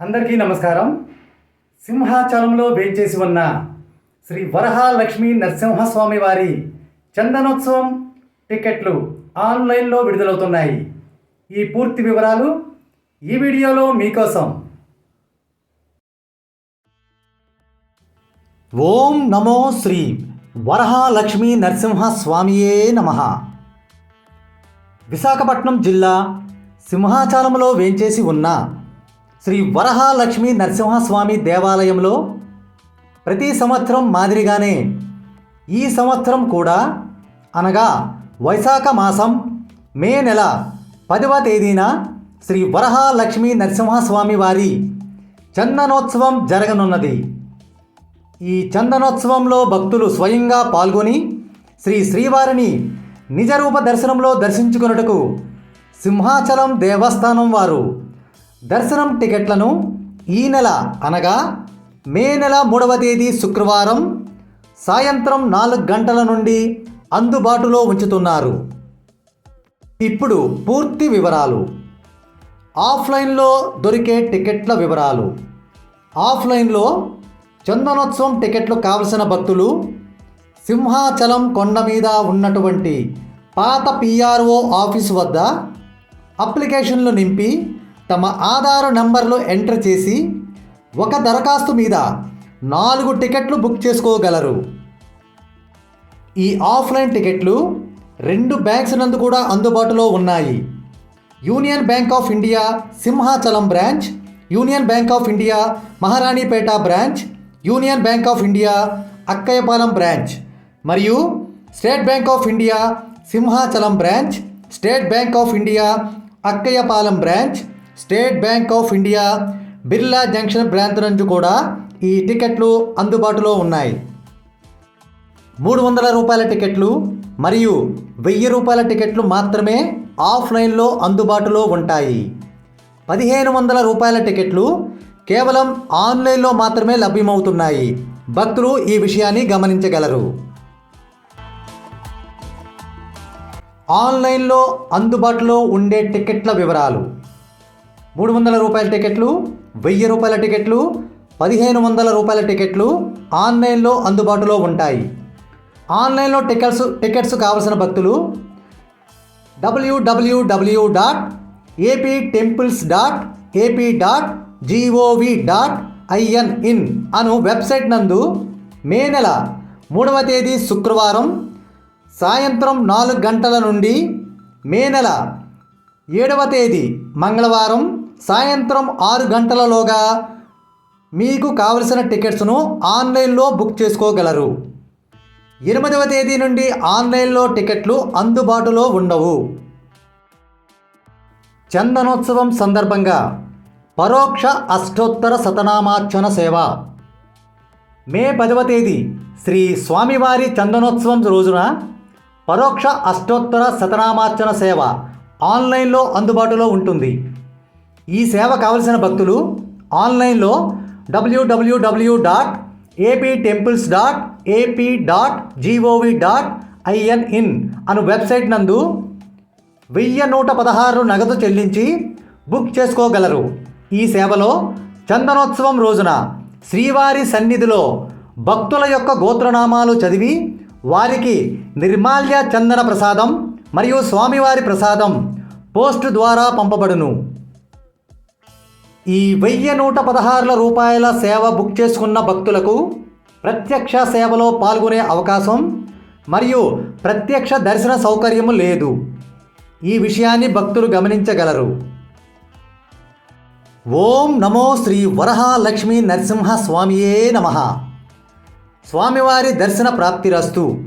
అందరికీ నమస్కారం. సింహాచలంలో వేచేసి ఉన్న శ్రీ వరహాలక్ష్మి నరసింహస్వామి వారి చందనోత్సవం టికెట్లు ఆన్లైన్లో విడుదలవుతున్నాయి. ఈ పూర్తి వివరాలు ఈ వీడియోలో మీకోసం. ఓం నమో శ్రీ వరహాలక్ష్మి నరసింహస్వామియే నమ. విశాఖపట్నం జిల్లా సింహాచలంలో వేంచేసి ఉన్న శ్రీ వరహాలక్ష్మి నరసింహస్వామి దేవాలయంలో ప్రతి సంవత్సరం మాదిరిగానే ఈ సంవత్సరం కూడా అనగా వైశాఖ మాసం మే నెల పదవ తేదీన శ్రీ వరహాలక్ష్మి నరసింహస్వామి వారి చందనోత్సవం జరగనున్నది. ఈ చందనోత్సవంలో భక్తులు స్వయంగా పాల్గొని శ్రీ శ్రీవారిని నిజరూప దర్శనంలో దర్శించుకొనుటకు సింహాచలం దేవస్థానం వారు దర్శనం టికెట్లను ఈ నెల అనగా మే నెల మూడవ తేదీ శుక్రవారం సాయంత్రం నాలుగు గంటల నుండి అందుబాటులో ఉంచుతున్నారు. ఇప్పుడు పూర్తి వివరాలు. ఆఫ్లైన్లో దొరికే టికెట్ల వివరాలు. ఆఫ్లైన్లో చందనోత్సవం టికెట్లు కావలసిన భక్తులు సింహాచలం కొండ మీద ఉన్నటువంటి పాత పిఆర్ఓ ఆఫీసు వద్ద అప్లికేషన్లు నింపి తమ ఆధార్ నంబర్లు ఎంటర్ చేసి ఒక దరఖాస్తు మీద నాలుగు టికెట్లు బుక్ చేసుకోగలరు. ఈ ఆఫ్లైన్ టికెట్లు రెండు బ్యాంక్స్ నందు కూడా అందుబాటులో ఉన్నాయి. Union bank of India Simhachalam branch union bank of India Maharanipeta branch union bank of India Akkayyapalem branch మరియు state bank of India Simhachalam branch state bank of India Akkayyapalem branch state bank of India Birla junction branch నుంచి కూడా ఈ టికెట్లు అందుబాటులో ఉన్నాయి. మూడు వందల రూపాయల టికెట్లు మరియు వెయ్యి రూపాయల టికెట్లు మాత్రమే ఆఫ్లైన్లో అందుబాటులో ఉంటాయి. పదిహేను వందల రూపాయల టికెట్లు కేవలం ఆన్లైన్లో మాత్రమే లభ్యమవుతున్నాయి. భక్తులు ఈ విషయాన్ని గమనించగలరు. ఆన్లైన్లో అందుబాటులో ఉండే టికెట్ల వివరాలు. మూడు వందల రూపాయల టికెట్లు వెయ్యి రూపాయల టికెట్లు పదిహేను వందల రూపాయల టికెట్లు ఆన్లైన్లో అందుబాటులో ఉంటాయి. ఆన్లైన్లో టికెట్స్ టికెట్స్ కావలసిన భక్తులు WWW dot AP temples dot AP dot GOV dot IN in Anu website నందు మే నెల మూడవ తేదీ శుక్రవారం సాయంత్రం నాలుగు గంటల నుండి మే నెల ఏడవ తేదీ మంగళవారం సాయంత్రం ఆరు గంటలలోగా మీకు కావలసిన టికెట్స్ను ఆన్లైన్లో బుక్ చేసుకోగలరు. ఎనిమిదవ తేదీ నుండి ఆన్లైన్లో టికెట్లు అందుబాటులో ఉండవు. చందనోత్సవం సందర్భంగా పరోక్ష అష్టోత్తర శతనామార్చన సేవ. మే పదవ తేదీ శ్రీ స్వామివారి చందనోత్సవం రోజున పరోక్ష అష్టోత్తర శతనామార్చన సేవ ఆన్లైన్లో అందుబాటులో ఉంటుంది. ఈ సేవ కావలసిన భక్తులు ఆన్లైన్లో WWW dot AP temples dot AP dot GOV dot IN in Anu website నందు వెయ్యి నూట పదహారు నగదు చెల్లించి బుక్ చేసుకోగలరు. ఈ సేవలో చందనోత్సవం రోజున శ్రీవారి సన్నిధిలో భక్తుల యొక్క గోత్రనామాలు చదివి వారికి నిర్మాల్య చందన ప్రసాదం మరియు స్వామివారి ప్రసాదం పోస్ట్ ద్వారా పంపబడును. ఈ వెయ్యి నూట పదహారుల రూపాయల సేవ బుక్ చేసుకున్న భక్తులకు ప్రత్యక్ష సేవలో పాల్గొనే అవకాశం మరియు ప్రత్యక్ష దర్శన సౌకర్యము లేదు. ఈ విషయాన్ని భక్తులు గమనించగలరు. ఓం నమో శ్రీ వరహాలక్ష్మీ నరసింహ స్వామియే నమ. స్వామివారి దర్శన ప్రాప్తిరస్తు.